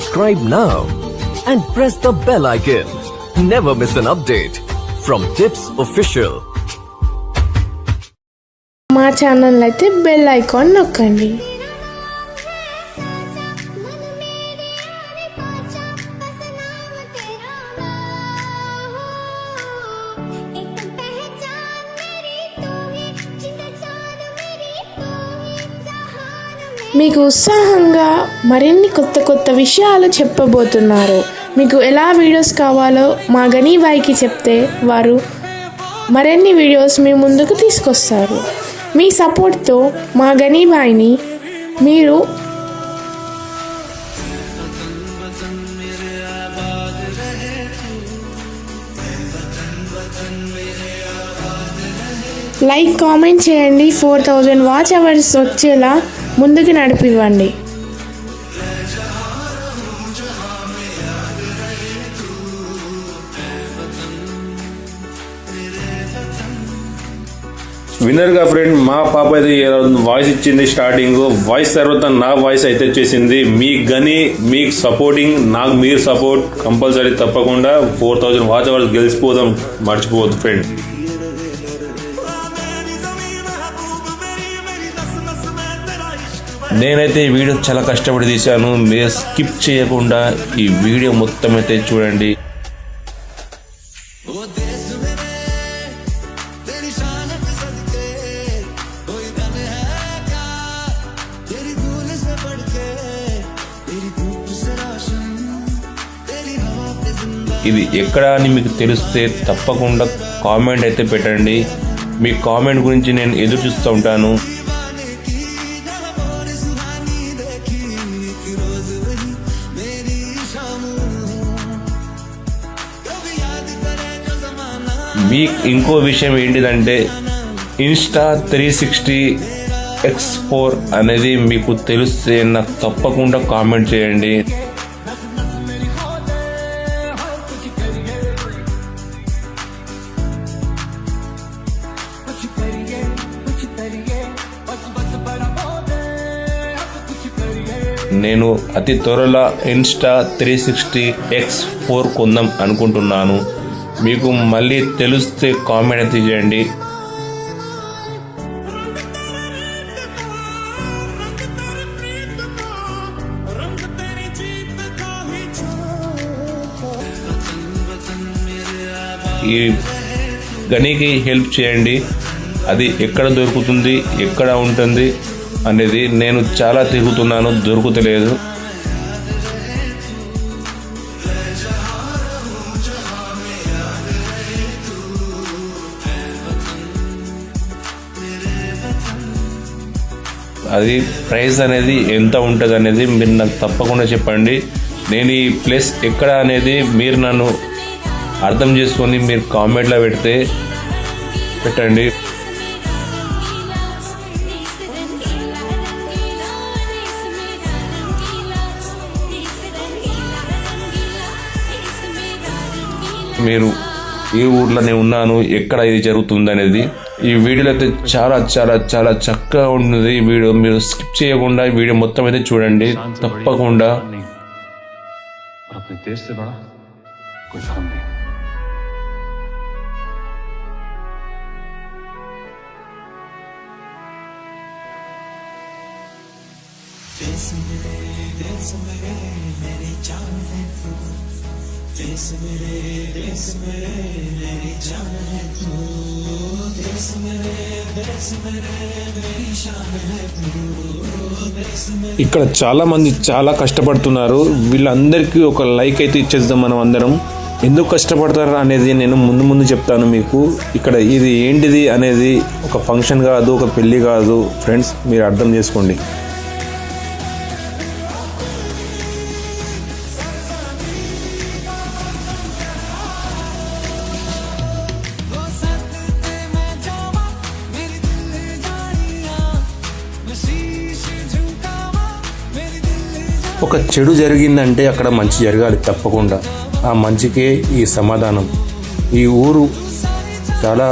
subscribe now and press the bell icon. Never miss an update from Tips Official. మా channel అయితే bell icon నొక్కండి మీకు ఉత్సాహంగా మరిన్ని కొత్త కొత్త విషయాలు చెప్పబోతున్నారు. మీకు ఎలా వీడియోస్ కావాలో మా గనీబాయికి చెప్తే వారు మరిన్ని వీడియోస్ మీ ముందుకు తీసుకొస్తారు. మీ సపోర్ట్తో మా గనీబాయిని మీరు లైక్ కామెంట్ చేయండి. ఫోర్ థౌజండ్ వాచ్ అవర్స్ వచ్చేలా ముందుకు నడిపివ్వండి. విన్నర్గా ఫ్రెండ్ మా పాప అయితే వాయిస్ ఇచ్చింది స్టార్టింగ్ వాయిస్ తర్వాత నా వాయిస్ అయితే వచ్చేసింది. మీ గని మీకు సపోర్టింగ్ నాకు మీరు సపోర్ట్ కంపల్సరీ తప్పకుండా. ఫోర్ థౌజండ్ వాచ్ అవర్స్ గెలిచిపోదాం మర్చిపోవద్దు ఫ్రెండ్ నేనైతే ఈ వీడియో చాలా కష్టపడి తీశాను. మీరు స్కిప్ చేయకుండా ఈ వీడియో మొత్తం అయితే చూడండి. ఇది ఎక్కడ అని మీకు తెలిస్తే తప్పకుండా కామెంట్ అయితే పెట్టండి. మీ కామెంట్ గురించి నేను ఎదురు చూస్తూ ఉంటాను. మీకు ఇంకో విషయం ఏంటిదంటే Insta three sixty X four అనేది మీకు తెలిస్తే నాకు తప్పకుండా కామెంట్ చేయండి. నేను అతి త్వరలో Insta three sixty X four కొందాం అనుకుంటున్నాను. మీకు మళ్ళీ తెలిస్తే కామెంట్ అయితే చేయండి ఈ గనికి హెల్ప్ చేయండి. అది ఎక్కడ దొరుకుతుంది ఎక్కడ ఉంటుంది అనేది నేను చాలా తిరుగుతున్నాను దొరుకుతలేదు. అది ప్రైస్ అనేది ఎంత ఉంటుంది అనేది మీరు నాకు తప్పకుండా చెప్పండి. నేను ఈ ప్లేస్ ఎక్కడ అనేది మీరు నన్ను అర్థం చేసుకొని మీరు కామెంట్లో పెడితే పెట్టండి. మీరు ఏ ఊర్లోనే ఉన్నాను ఎక్కడ ఇది జరుగుతుంది అనేది ఈ వీడియోలో అయితే చాలా చాలా చాలా చక్కగా ఉంటుంది ఈ వీడియో మీరు స్కిప్ చేయకుండా ఈ వీడియో మొత్తం అయితే చూడండి. తప్పకుండా. Dance. देश से बड़ा कोई धर्म नहीं ఇక్కడ చాలా మంది చాలా కష్టపడుతున్నారు వీళ్ళందరికీ ఒక లైక్ అయితే ఇచ్చేద్దాం మనం అందరం ఎందుకు కష్టపడతారు అనేది నేను ముందు ముందు చెప్తాను మీకు ఇక్కడ ఇది ఏంటిది అనేది ఒక ఫంక్షన్ కాదు ఒక పెళ్లి కాదు ఫ్రెండ్స్ మీరు అర్థం చేసుకోండి ఒక చెడు జరిగిందంటే అక్కడ మంచి జరగాలి తప్పకుండా. ఆ మంచికే ఈ సమాధానం. ఈ ఊరు చాలా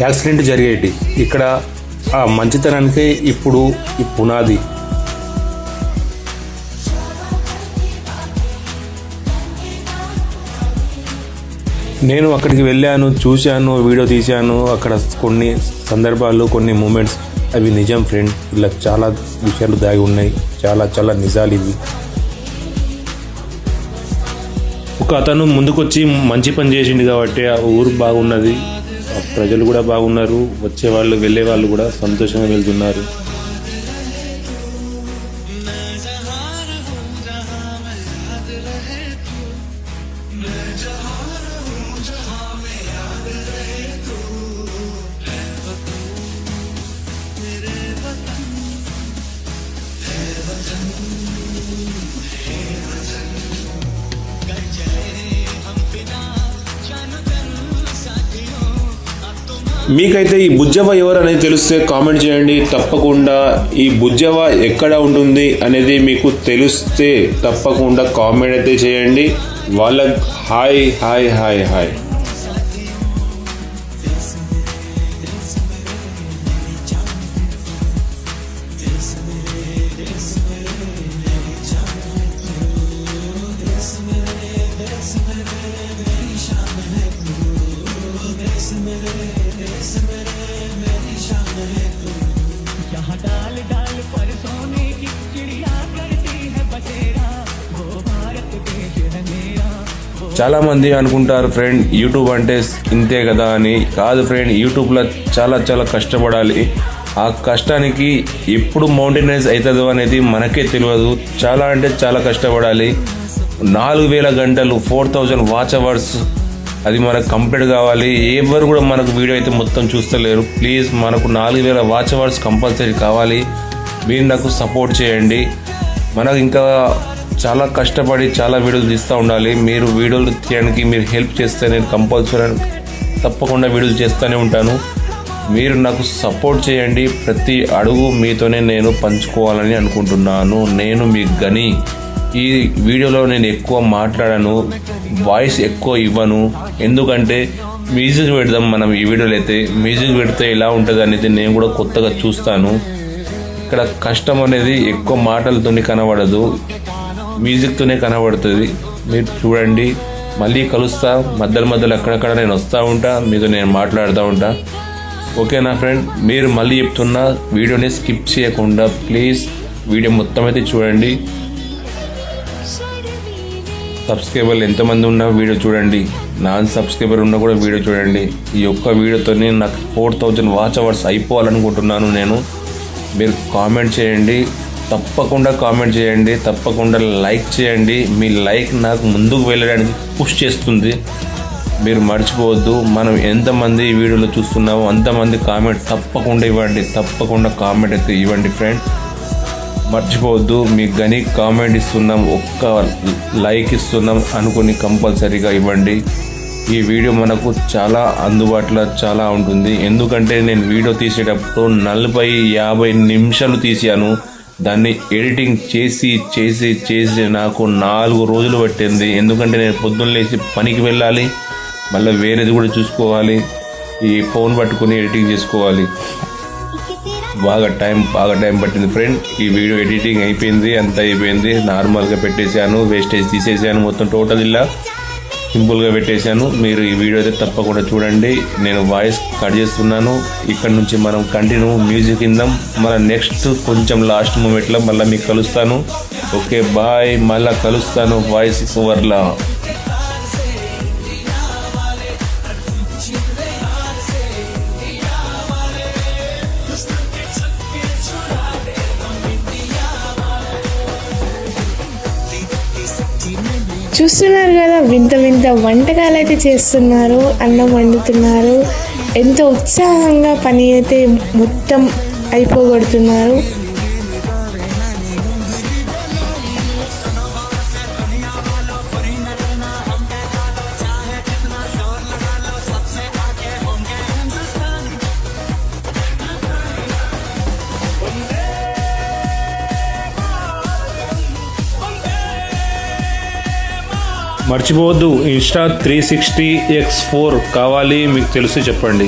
యాక్సిడెంట్ జరిగేటి. ఇక్కడ ఆ మంచితనానికే ఇప్పుడు ఈ పునాది. నేను అక్కడికి వెళ్ళాను చూశాను వీడియో తీశాను. అక్కడ కొన్ని సందర్భాలు కొన్ని మూమెంట్స్ అవి నిజం ఫ్రెండ్ ఇలా చాలా విషయాలు దాగి ఉన్నాయి. చాలా చాలా నిజాలు ఇవి. ఒక అతను ముందుకొచ్చి మంచి పని చేసిండు కాబట్టి ఆ ఊరు బాగున్నది. ప్రజలు కూడా బాగున్నారు. వచ్చే వాళ్ళు వెళ్ళే వాళ్ళు కూడా సంతోషంగా వెళ్తున్నారు. మీకైతే ఈ బుజ్జవ ఎవరనేది తెలిస్తే కామెంట్ చేయండి. తప్పకుండా ఈ బుజ్జవ ఎక్కడ ఉంటుంది అనేది మీకు తెలిస్తే తప్పకుండా కామెంట్ అయితే చేయండి. వాళ్ళకి హాయ్ హాయ్ హాయ్ హాయ్. यहाँ डाल डाल पर सोने की चिड़िया करती है बसेरा वो भारत देश है मेरा वो చాలా మంది అనుకుంటారు ఫ్రెండ్ యూట్యూబ్ అంటే ఇంతే కదా అని కాదు ఫ్రెండ్ యూట్యూబ్లో చాలా చాలా కష్టపడాలి ఆ కష్టానికి ఎప్పుడు మౌంటైనైజ్ అవుతుందో అనేది మనకే తెలియదు చాలా అంటే చాలా కష్టపడాలి నాలుగు వేల గంటలు ఫోర్ థౌజండ్ వాచ్ అవర్స్ అది మనకు కంప్లీట్ కావాలి. ఎవరు కూడా మనకు వీడియో అయితే మొత్తం చూస్తలేరు. ప్లీజ్ మనకు నాలుగు వేల వాచ్ అవర్స్ కంపల్సరీ కావాలి. మీరు నాకు సపోర్ట్ చేయండి. మనకు ఇంకా చాలా కష్టపడి చాలా వీడియోలు తీస్తూ ఉండాలి. మీరు వీడియోలు తీయడానికి మీరు హెల్ప్ చేస్తే నేను కంపల్సరీ తప్పకుండా వీడియోలు చేస్తూనే ఉంటాను. మీరు నాకు సపోర్ట్ చేయండి. ప్రతి అడుగు మీతోనే నేను పంచుకోవాలని అనుకుంటున్నాను. నేను మీ గని. ఈ వీడియోలో నేను ఎక్కువ మాట్లాడను. వాయిస్ ఎక్కువ ఇవ్వను. ఎందుకంటే మ్యూజిక్ పెడదాం మనం ఈ వీడియోలో అయితే మ్యూజిక్ పెడితే ఎలా ఉంటుంది అనేది నేను కూడా కొత్తగా చూస్తాను. ఇక్కడ కష్టం అనేది ఎక్కువ మాటలతోనే కనబడదు. మ్యూజిక్తోనే కనబడుతుంది. మీరు చూడండి. మళ్ళీ కలుస్తా. మధ్యలో మధ్యలో అక్కడక్కడ నేను వస్తూ ఉంటా. మీతో నేను మాట్లాడుతూ ఉంటా. ఓకేనా ఫ్రెండ్ మీరు మళ్ళీ చెప్తున్నా వీడియోని స్కిప్ చేయకుండా ప్లీజ్ వీడియో మొత్తం అయితే చూడండి. సబ్స్క్రైబర్లు ఎంతమంది ఉన్నా వీడియో చూడండి. నాన్ సబ్స్క్రైబర్ ఉన్నా కూడా వీడియో చూడండి. ఈ ఒక్క వీడియోతోనే నాకు ఫోర్ థౌజండ్ వాచ్ అవర్స్ అయిపోవాలనుకుంటున్నాను నేను. మీరు కామెంట్ చేయండి. తప్పకుండా కామెంట్ చేయండి. తప్పకుండా లైక్ చేయండి. మీ లైక్ నాకు ముందుకు వెళ్ళడానికి పుష్ చేస్తుంది. మీరు మర్చిపోవద్దు. మనం ఎంతమంది ఈ వీడియోలో చూస్తున్నామో అంతమంది కామెంట్ తప్పకుండా ఇవ్వండి. తప్పకుండా కామెంట్ అయితే ఇవ్వండి ఫ్రెండ్ మర్చిపోవద్దు. మీకు గని కామెంట్ ఇస్తున్నాం ఒక్క లైక్ ఇస్తున్నాం అనుకుని కంపల్సరీగా ఇవ్వండి. ఈ వీడియో మనకు చాలా అందుబాటులో చాలా ఉంటుంది. ఎందుకంటే నేను వీడియో తీసేటప్పుడు నలభై యాభై నిమిషాలు తీసాను దాన్ని ఎడిటింగ్ చేసి చేసి చేసి నాకు నాలుగు రోజులు పట్టింది. ఎందుకంటే నేను పొద్దున్న లేచి పనికి వెళ్ళాలి. మళ్ళీ వేరేది కూడా చూసుకోవాలి. ఈ ఫోన్ పట్టుకుని ఎడిటింగ్ చేసుకోవాలి. బాగా టైం బాగా టైం పట్టింది ఫ్రెండ్. ఈ వీడియో ఎడిటింగ్ అయిపోయింది అంత అయిపోయింది. నార్మల్గా పెట్టేశాను వేస్టేజ్ తీసేసాను మొత్తం టోటల్ ఇలా. సింపుల్గా పెట్టేశాను. మీరు ఈ వీడియో అయితే తప్పకుండా చూడండి. నేను వాయిస్ కట్ చేస్తున్నాను. ఇక్కడ నుంచి మనం కంటిన్యూ మ్యూజిక్ ఇందాం మన నెక్స్ట్ కొంచెం లాస్ట్ మూమెంట్లో మళ్ళీ మీకు కలుస్తాను. ఓకే బాయ్ మళ్ళీ కలుస్తాను. వాయిస్ ఓవర్లా చూస్తున్నారు కదా వింత వింత వంటకాలు అయితే చేస్తున్నారు అన్నం వండుతున్నారు. ఎంతో ఉత్సాహంగా పని అయితే మొత్తం అయిపోగొడుతున్నారు. మర్చిపోవద్దు. Insta three sixty X four కావాలి మీకు తెలిసి చెప్పండి.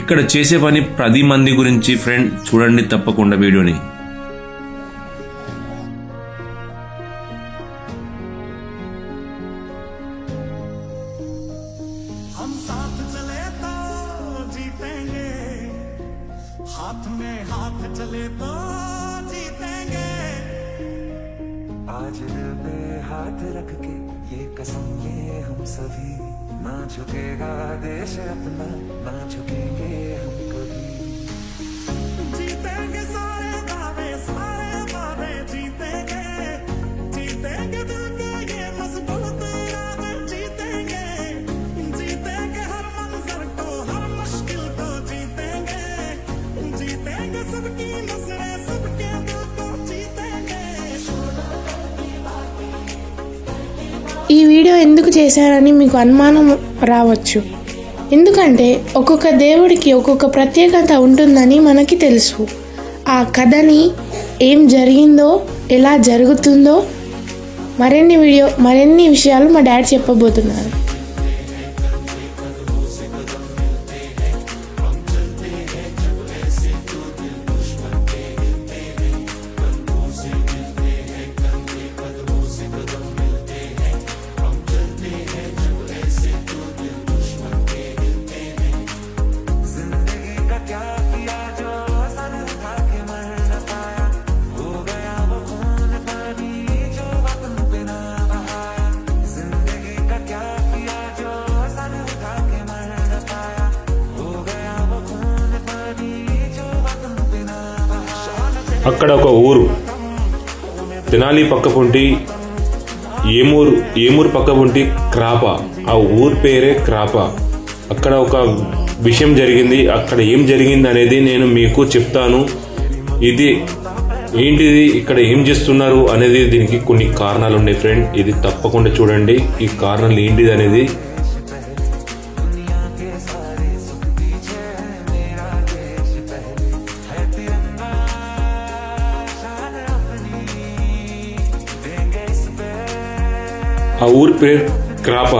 ఇక్కడ చేసే పని పది మంది గురించి ఫ్రెండ్ చూడండి తప్పకుండా వీడియోని हम साथ चले तो जीतेंगे हाथ में हाथ चले तो जीतेंगे आज दिल पे हाथ रख के ये कसम ले हम सभी ना झुकेगा देश अपना ना झुकेंगे हम। ఈ వీడియో ఎందుకు చేశారని మీకు అనుమానం రావచ్చు. ఎందుకంటే ఒక్కొక్క దేవుడికి ఒక్కొక్క ప్రత్యేకత ఉంటుందని మనకి తెలుసు. ఆ కథని ఏం జరిగిందో ఎలా జరుగుతుందో మరిన్ని వీడియో మరిన్ని విషయాలు మా డాడీ చెప్పబోతున్నారు. అక్కడ ఒక ఊరు. తెనాలి పక్కపుంటి ఏమూరు ఏమూరు పక్కపుంటి క్రాప. ఆ ఊరు పేరే క్రాప. అక్కడ ఒక విషయం జరిగింది. అక్కడ ఏం జరిగింది అనేది నేను మీకు చెప్తాను. ఇది ఏంటిది ఇక్కడ ఏం చేస్తున్నారు అనేది దీనికి కొన్ని కారణాలు ఉన్నాయి ఫ్రెండ్. ఇది తప్పకుండా చూడండి. ఈ కారణాలు ఏంటిది అనేది ఆ ఊరి పేరు క్రాప.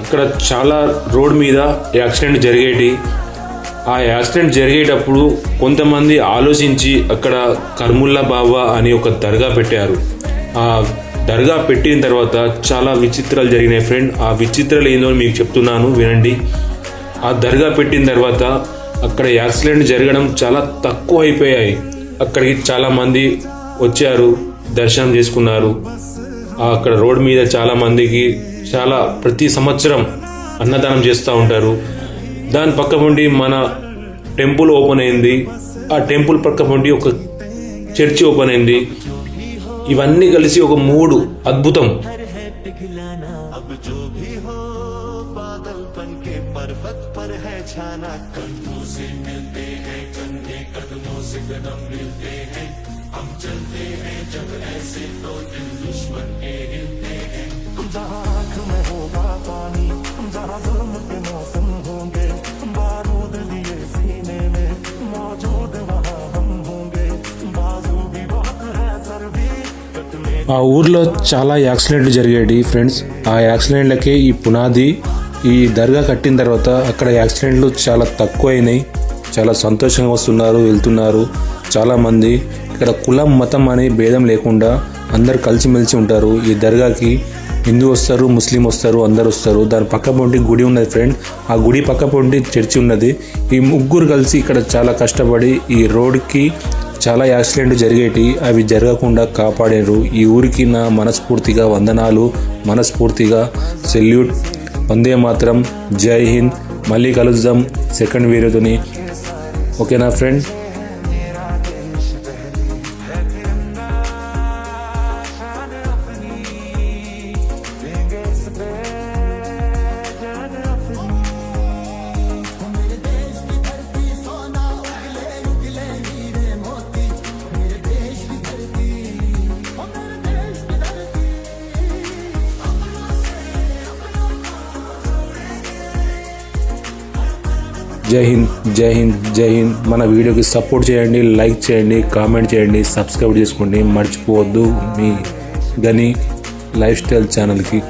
అక్కడ చాలా రోడ్ మీద యాక్సిడెంట్ జరిగేటి. ఆ యాక్సిడెంట్ జరిగేటప్పుడు కొంతమంది ఆలోచించి అక్కడ కర్ముల్లా బాబా అని ఒక దర్గా పెట్టారు. ఆ దర్గా పెట్టిన తర్వాత చాలా విచిత్రాలు జరిగినాయి ఫ్రెండ్. ఆ విచిత్రాలు ఏందో మీకు చెప్తున్నాను వినండి. ఆ దర్గా పెట్టిన తర్వాత అక్కడ యాక్సిడెంట్ జరగడం చాలా తక్కువ అయిపోయాయి అక్కడికి చాలామంది వచ్చారు దర్శనం చేసుకున్నారు. అక్కడ రోడ్ మీద చాలా మందికి చాలా ప్రతి సంవత్సరం అన్నదానం చేస్తూ ఉంటారు దాని పక్క నుండి మన టెంపుల్ ఓపెన్ అయింది ఆ టెంపుల్ పక్క నుండి ఒక చర్చి ఓపెన్ అయింది ఇవన్నీ కలిసి ఒక మూడు అద్భుతం अब जो भी हो बादल बन के पर्वत पर है छाना कदमों से मिलते हैं कंधे कदमों से कदम मिलते हैं ఆ ఊర్లో చాలా యాక్సిడెంట్లు జరిగాయి ఫ్రెండ్స్. ఆ యాక్సిడెంట్లకే ఈ పునాది ఈ దర్గా కట్టిన తర్వాత అక్కడ యాక్సిడెంట్లు చాలా తక్కువ అయినాయి చాలా సంతోషంగా వస్తున్నారు వెళ్తున్నారు. చాలామంది ఇక్కడ కులం మతం అనే భేదం లేకుండా అందరు కలిసిమెలిసి ఉంటారు. ఈ దర్గాకి హిందూ వస్తారు ముస్లిం వస్తారు అందరు వస్తారు. దాని పక్క పొంటి గుడి ఉన్నది ఫ్రెండ్. ఆ గుడి పక్క పొంటి చర్చి ఉన్నది. ఈ ముగ్గురు కలిసి ఇక్కడ చాలా కష్టపడి ఈ రోడ్కి చాలా యాక్సిడెంట్ జరిగేటి అవి జరగకుండా కాపాడారు. ఈ ఊరికి నా మనస్ఫూర్తిగా వందనాలు. మనస్ఫూర్తిగా సెల్యూట్. వందే మాత్రం జై హింద్. మళ్ళీ కలుద్దాం సెకండ్ వీడియోతోని. ఓకేనా ఫ్రెండ్? జై హింద్ జై హింద్ జై హింద్. మన వీడియోకి సపోర్ట్ చేయండి లైక్ చేయండి కామెంట్ చేయండి సబ్స్క్రైబ్ చేసుకోండి. మర్చిపోవద్దు మీ గని లైఫ్ స్టైల్ ఛానల్కి.